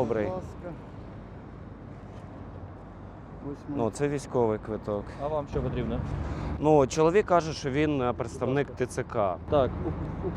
Добрий. Ну, це військовий квиток. А вам що потрібно? Ну, чоловік каже, що він е, представник ТЦК. Так,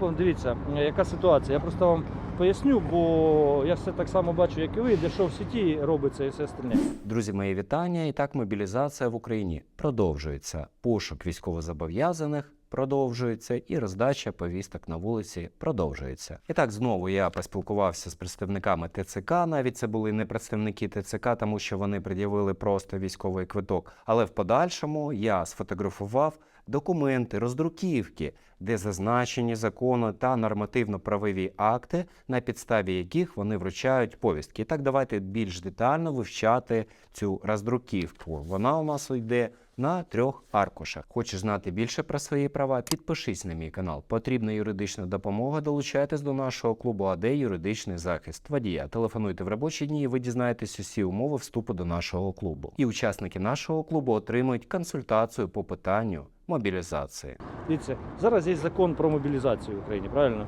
у- у- дивіться, е, яка ситуація. Я просто вам поясню, бо я все так само бачу, як і ви, де що в сіті робиться і все остальне. Друзі, мої вітання. І так, мобілізація в Україні продовжується. Пошук військовозобов'язаних продовжується, і роздача повісток на вулиці продовжується. І так, знову я поспілкувався з представниками ТЦК. Навіть це були не представники ТЦК, тому що вони пред'явили просто військовий квиток. Але в подальшому я сфотографував документи, роздруківки, де зазначені закони та нормативно-правові акти, на підставі яких вони вручають повістки. Так, давайте більш детально вивчати цю роздруківку. Вона у нас йде на трьох аркушах. Хочеш знати більше про свої права? Підпишись на мій канал. Потрібна юридична допомога. Долучайтесь до нашого клубу АД юридичний захист водія. Телефонуйте в робочі дні, і ви дізнаєтесь усі умови вступу до нашого клубу. І учасники нашого клубу отримують консультацію по питанню мобілізації. Дивіться, зараз є закон про мобілізацію в Україні, правильно?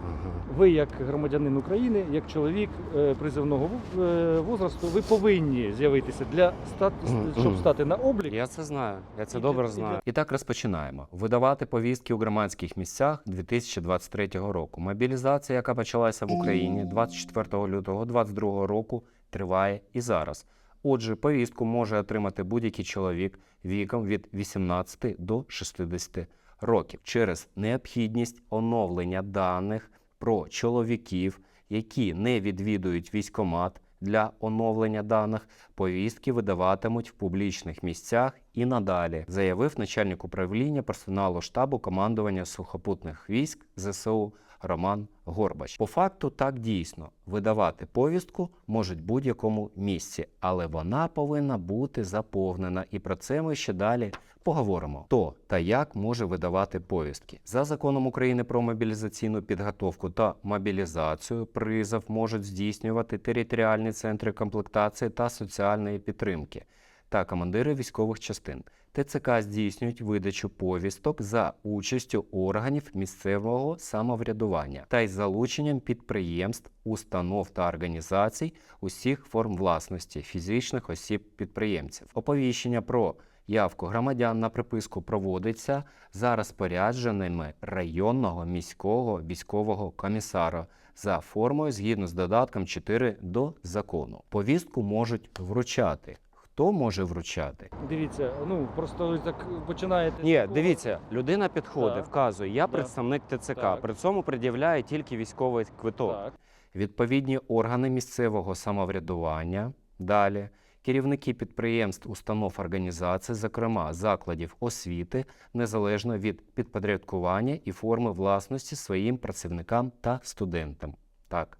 Ви, як громадянин України, як чоловік е, призовного е, возрасту, ви повинні з'явитися для стат... щоб стати на облік. Я це знаю, я це І добре для- знаю. І так розпочинаємо. Видавати повістки у громадських місцях 2023 року. Мобілізація, яка почалася в Україні 24 лютого 2022 року, триває і зараз. Отже, повістку може отримати будь-який чоловік віком від 18 до 60 років через необхідність оновлення даних про чоловіків, які не відвідують військомат для оновлення даних, повістки видаватимуть в публічних місцях і надалі, заявив начальник управління персоналу штабу командування сухопутних військ ЗСУ Роман Горбач. По факту так дійсно видавати повістку можуть будь-якому місці, але вона повинна бути заповнена, і про це ми ще далі поговоримо. Хто та як може видавати повістки за законом України про мобілізаційну підготовку та мобілізацію. Призов можуть здійснювати територіальні центри комплектації та соціальної підтримки та командири військових частин. ТЦК здійснюють видачу повісток за участю органів місцевого самоврядування та із залученням підприємств, установ та організацій усіх форм власності фізичних осіб підприємців. Оповіщення про явку громадян на приписку проводиться за розпорядженнями районного міського військового комісара за формою згідно з додатком 4 до закону. Повістку можуть вручати. Хто може вручати? Дивіться, ну просто ви так починаєте. Ні, дивіться, людина підходить, Так. вказує, я представник ТЦК. Так. При цьому пред'являє тільки військовий квиток. Так. Відповідні органи місцевого самоврядування, далі керівники підприємств, установ організацій, зокрема закладів освіти, незалежно від підпорядкування і форми власності своїм працівникам та студентам. Так,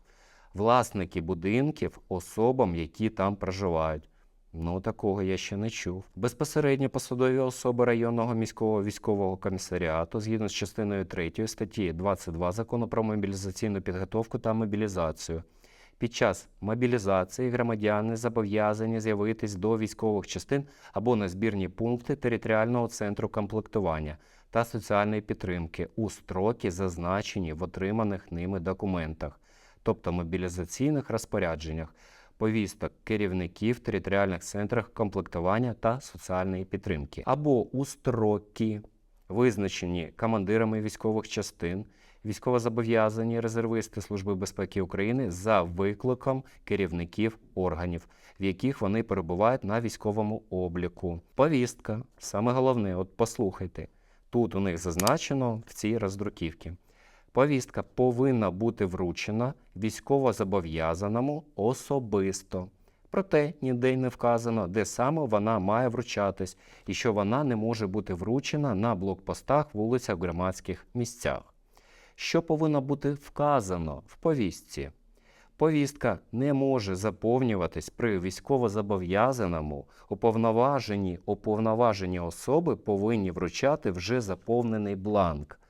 власники будинків особам, які там проживають. Ну, такого я ще не чув. Безпосередньо посадові особи районного міського військового комісаріату, згідно з частиною 3 статті 22 закону про мобілізаційну підготовку та мобілізацію. Під час мобілізації громадяни зобов'язані з'явитись до військових частин або на збірні пункти територіального центру комплектування та соціальної підтримки у строки, зазначені в отриманих ними документах, тобто мобілізаційних розпорядженнях, повісток керівників територіальних центрах комплектування та соціальної підтримки, або у строки, визначені командирами військових частин, військовозобов'язані резервисти Служби безпеки України за викликом керівників органів, в яких вони перебувають на військовому обліку. Повістка, саме головне, от послухайте, тут у них зазначено в цій роздруківці. Повістка повинна бути вручена військовозобов'язаному особисто. Проте ніде й не вказано, де саме вона має вручатись, і що вона не може бути вручена на блокпостах, вулицях, громадських місцях. Що повинно бути вказано в повістці? Повістка не може заповнюватись при військовозобов'язаному, уповноважені, уповноважені особи повинні вручати вже заповнений бланк.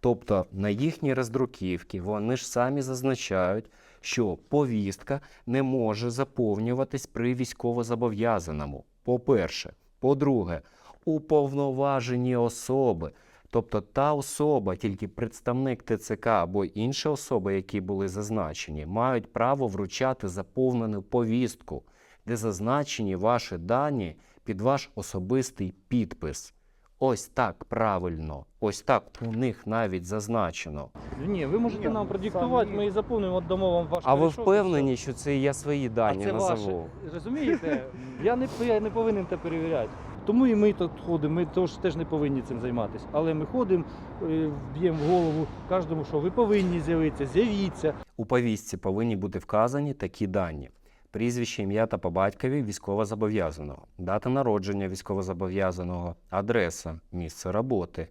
Тобто на їхній роздруківці вони ж самі зазначають, що повістка не може заповнюватись при військовозобов'язаному. По-перше, по-друге, уповноважені особи Тобто та особа, тільки представник ТЦК або інші особи, які були зазначені, мають право вручати заповнену повістку, де зазначені ваші дані під ваш особистий підпис. Ось так правильно, ось так у них навіть зазначено. Ні, ви можете нам продиктувати, ми і заповнимо, дамо вам ваш А ви впевнені, що це я свої дані а це назову? ваше. Розумієте? Я не, я не повинен це перевіряти. Тому і ми тут ходимо, ми тож теж не повинні цим займатися. Але ми ходимо, е, б'ємо в голову кожному, що ви повинні з'явитися, з'явіться. У повістці повинні бути вказані такі дані: прізвище, ім'я та по батькові військовозобов'язаного, дата народження військовозобов'язаного, адреса, місце роботи,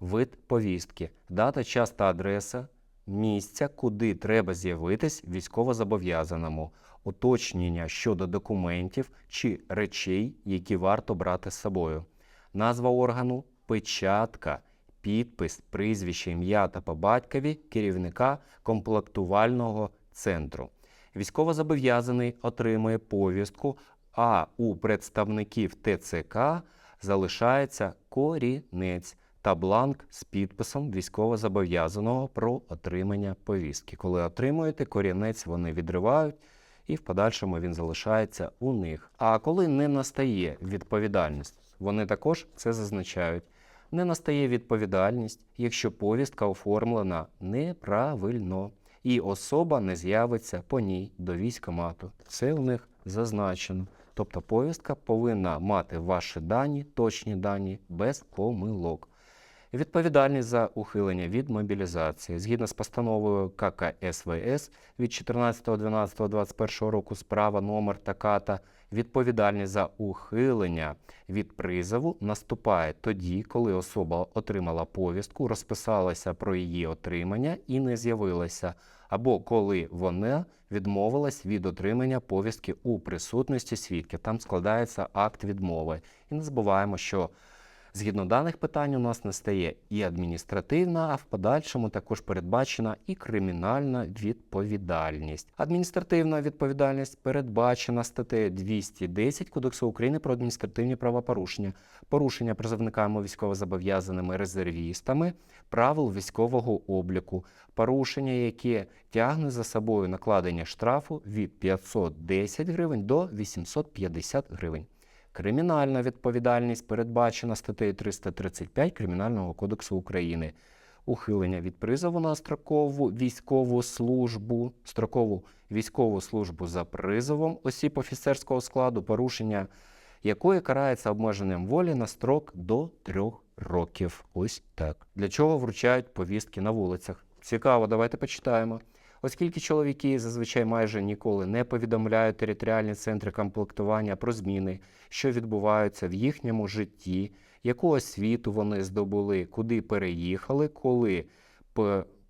вид повістки, дата, час та адреса місця, куди треба з'явитись військовозобов'язаному, уточнення щодо документів чи речей, які варто брати з собою, назва органу, печатка, підпис, прізвище, ім'я та по батькові керівника комплектувального центру. Військовозобов'язаний отримує повістку, а у представників ТЦК залишається корінець та бланк з підписом військовозобов'язаного про отримання повістки. Коли отримуєте корінець, вони відривають і в подальшому він залишається у них. А коли не настає відповідальність, вони також це зазначають. Не настає відповідальність, якщо повістка оформлена неправильно і особа не з'явиться по ній до військомату. Це у них зазначено. Тобто повістка повинна мати ваші дані, точні дані, без помилок. Відповідальність за ухилення від мобілізації згідно з постановою ККСВС від 14.12.21 року справа номер така-та відповідальність за ухилення від призову наступає тоді, коли особа отримала повістку, розписалася про її отримання і не з'явилася, або коли вона відмовилась від отримання повістки у присутності свідків. Там складається акт відмови. І не забуваємо, що Згідно даних питань, у нас настає і адміністративна, а в подальшому також передбачена і кримінальна відповідальність. Адміністративна відповідальність передбачена статтею 210 Кодексу України про адміністративні правопорушення, порушення призовниками військовозобов'язаними резервістами, правил військового обліку, порушення, яке тягне за собою накладення штрафу від 510 гривень до 850 гривень. Кримінальна відповідальність передбачена статтею 335 Кримінального кодексу України. Ухилення від призову на строкову військову службу, строкову військову службу за призовом осіб офіцерського складу, порушення якої карається обмеженням волі на строк до трьох років. Ось так. Для чого вручають повістки на вулицях? Цікаво, давайте почитаємо. Оскільки чоловіки зазвичай майже ніколи не повідомляють територіальні центри комплектування про зміни, що відбуваються в їхньому житті, яку освіту вони здобули, куди переїхали, коли,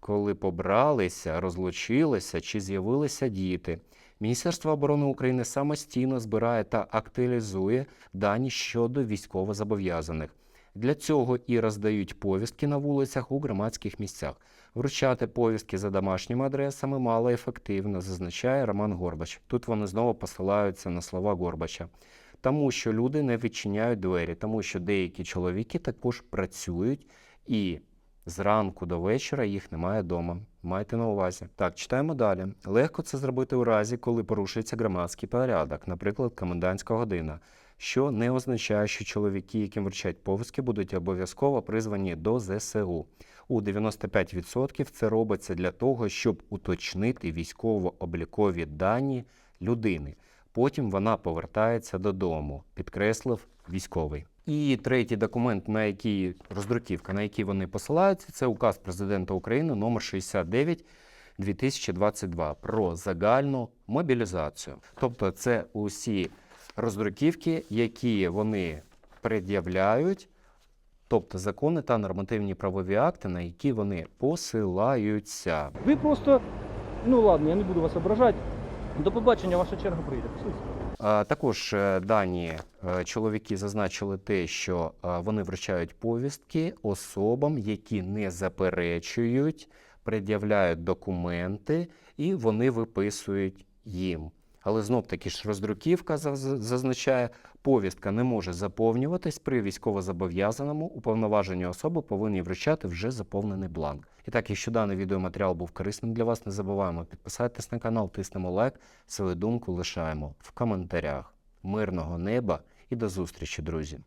коли побралися, розлучилися чи з'явилися діти. Міністерство оборони України самостійно збирає та актуалізує дані щодо військовозобов'язаних. Для цього і роздають повістки на вулицях у громадських місцях. Вручати повістки за домашніми адресами мало ефективно, зазначає Роман Горбач. Тут вони знову посилаються на слова Горбача. Тому що люди не відчиняють двері, тому що деякі чоловіки також працюють і зранку до вечора їх немає вдома. Майте на увазі. Так, читаємо далі. Легко це зробити у разі, коли порушується громадський порядок, наприклад, комендантська година, що не означає, що чоловіки, яким вручають повістки, будуть обов'язково призвані до ЗСУ. У 95% це робиться для того, щоб уточнити військово-облікові дані людини. Потім вона повертається додому, підкреслив військовий. І третій документ, на який роздруківка, на який вони посилаються, це указ президента України номер 69 2022 про загальну мобілізацію. Тобто, це усі роздруківки, які вони пред'являють, тобто закони та нормативні правові акти, на які вони посилаються. Ви просто, ну ладно, я не буду вас ображати. До побачення, ваша черга прийде. Також е, дані е, чоловіки зазначили те, що е, вони вручають повістки особам, які не заперечують, пред'являють документи і вони виписують їм. Але знов таки ж роздруківка зазначає, повістка не може заповнюватись при військовозобов'язаному. Уповноважені особи повинні вручати вже заповнений бланк. І так, якщо даний відеоматеріал був корисним для вас, не забуваємо підписатись на канал, тиснемо лайк, свою думку лишаємо в коментарях. Мирного неба і до зустрічі, друзі!